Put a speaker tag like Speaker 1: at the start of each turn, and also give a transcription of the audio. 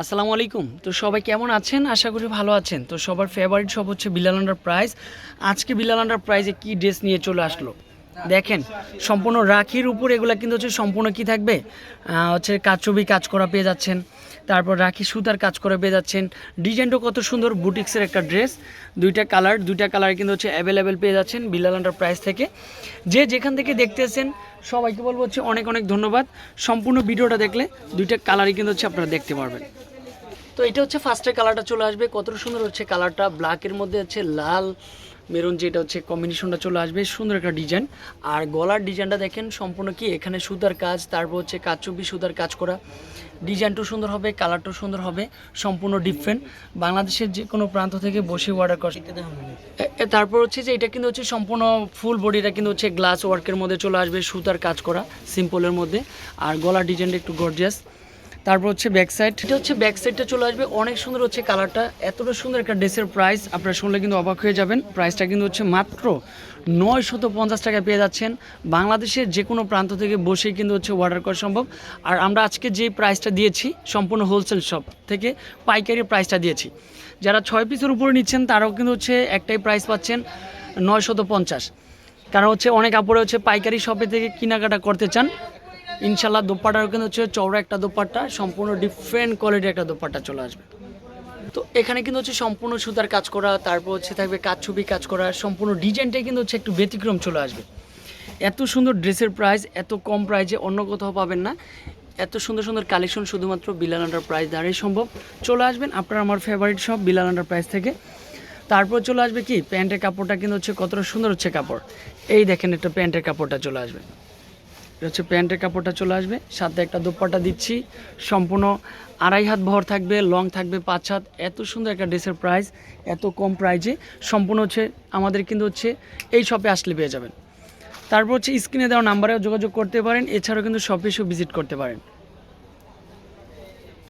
Speaker 1: আসসালামু আলাইকুম। তো সবাই কেমন আছেন? আশা করি ভালো আছেন। তো সবার ফেভারিট সব হচ্ছে বিলাল আন্ডার প্রাইস আজকে বিলাল আন্ডার প্রাইজে কি ড্রেস নিয়ে চলে আসলো? দেখেন, সম্পূর্ণ রাখির উপর এগুলো কিন্তু হচ্ছে সম্পূর্ণ কি থাকবে? হচ্ছে কাজ ছবি, কাজ করা পেয়ে যাচ্ছেন। তারপর রাখি সুতার কাজ করা পেয়ে যাচ্ছেন। ডিজাইনটা কত সুন্দর, বুটিক্সের একটা ড্রেস দুইটা কালার দুইটা কালার কিন্তু হচ্ছে অ্যাভেলেবেল পেয়ে যাচ্ছেন বিলাল আন্ডার প্রাইস থেকে। যে যেখান থেকে দেখতেছেন, সবাইকে বলব হচ্ছে অনেক অনেক ধন্যবাদ। সম্পূর্ণ ভিডিওটা দেখলে দুইটা কালারই কিন্তু হচ্ছে আপনারা দেখতে পারবেন। তো এটা হচ্ছে ফার্স্টের কালারটা চলে আসবে। কতটা সুন্দর হচ্ছে কালারটা। ব্ল্যাকের মধ্যে হচ্ছে লাল মেরুন যেটা হচ্ছে কম্বিনেশনটা চলে আসবে। সুন্দর একটা ডিজাইন আর গলার ডিজাইনটা দেখেন সম্পূর্ণ কি? এখানে সুতার কাজ তারপর হচ্ছে কাচুবি সুতার কাজ করা। ডিজাইনটাও সুন্দর হবে কালারটাও সুন্দর হবে সম্পূর্ণ ডিফারেন্ট বাংলাদেশের যে কোনো প্রান্ত থেকে বসে অর্ডার করা তারপর হচ্ছে যে এটা কিন্তু হচ্ছে সম্পূর্ণ ফুল বডিটা কিন্তু হচ্ছে গ্লাস ওয়ার্কের মধ্যে চলে আসবে সুতার কাজ করা সিম্পলের মধ্যে। আর গলার ডিজাইনটা একটু গর্জিয়াস তারপর হচ্ছে ব্যাক সাইড এটা হচ্ছে ব্যাক সাইডটা চলে আসবে। অনেক সুন্দর হচ্ছে কালারটা এতটা সুন্দর একটা ড্রেসের প্রাইস আপনারা শুনলে কিন্তু অবাক হয়ে যাবেন। প্রাইসটা কিন্তু হচ্ছে মাত্র নয় শত পঞ্চাশ টাকা পেয়ে যাচ্ছেন। বাংলাদেশের যে কোনো প্রান্ত থেকে বসেই কিন্তু হচ্ছে অর্ডার করা সম্ভব। আর আমরা আজকে যে প্রাইসটা দিয়েছি, সম্পূর্ণ হোলসেল শপ থেকে পাইকারি প্রাইসটা দিয়েছি। যারা ছয় পিসের উপরে নিচ্ছেন, তারাও কিন্তু হচ্ছে একটাই প্রাইস পাচ্ছেন নয় শত পঞ্চাশ। কারণ হচ্ছে অনেক কাপড়ে হচ্ছে পাইকারি শপে থেকে কেনাকাটা করতে চান। ইনশাল্লাহ দোপাটার কিন্তু হচ্ছে চওড়া একটা দোপাট্টা, সম্পূর্ণ ডিফারেন্ট কোয়ালিটির একটা দোপাট্টা চলে আসবে। তো এখানে কিন্তু হচ্ছে সম্পূর্ণ সুতার কাজ করা, তারপর হচ্ছে থাকবে কাজ ছবি কাজ করা, সম্পূর্ণ ডিজাইনটাই কিন্তু হচ্ছে একটু ব্যতিক্রম চলে আসবে। এত সুন্দর ড্রেসের প্রাইস এত কম প্রাইসে অন্য কোথাও পাবেন না। এত সুন্দর সুন্দর কালেকশন শুধুমাত্র বিলাল আন্ডার প্রাইস দাঁড়িয়ে সম্ভব। চলে আসবেন আপনার আমার ফেভারিট সব বিলাল আন্ডার প্রাইস থেকে। তারপর চলে আসবে কি? প্যান্টের কাপড়টা কিন্তু হচ্ছে কতটা সুন্দর হচ্ছে কাপড়। এই দেখেন একটা প্যান্টের কাপড়টা চলে আসবে। হচ্ছে প্যান্টের কাপড়টা চলে আসবে। সাথে একটা দোপাট্টা দিচ্ছি। সম্পূর্ণ আড়াই হাত ভর থাকবে, লং থাকবে পাঁচ হাত। এত সুন্দর একটা ড্রেসের প্রাইস এত কম প্রাইজে সম্পূর্ণ হচ্ছে, আমাদের কিন্তু হচ্ছে এই শপে আসলে পেয়ে যাবেন। তারপর হচ্ছে স্ক্রিনে দেওয়া নাম্বারেও যোগাযোগ করতে পারেন। এছাড়াও কিন্তু শপে এসেও ভিজিট করতে পারেন।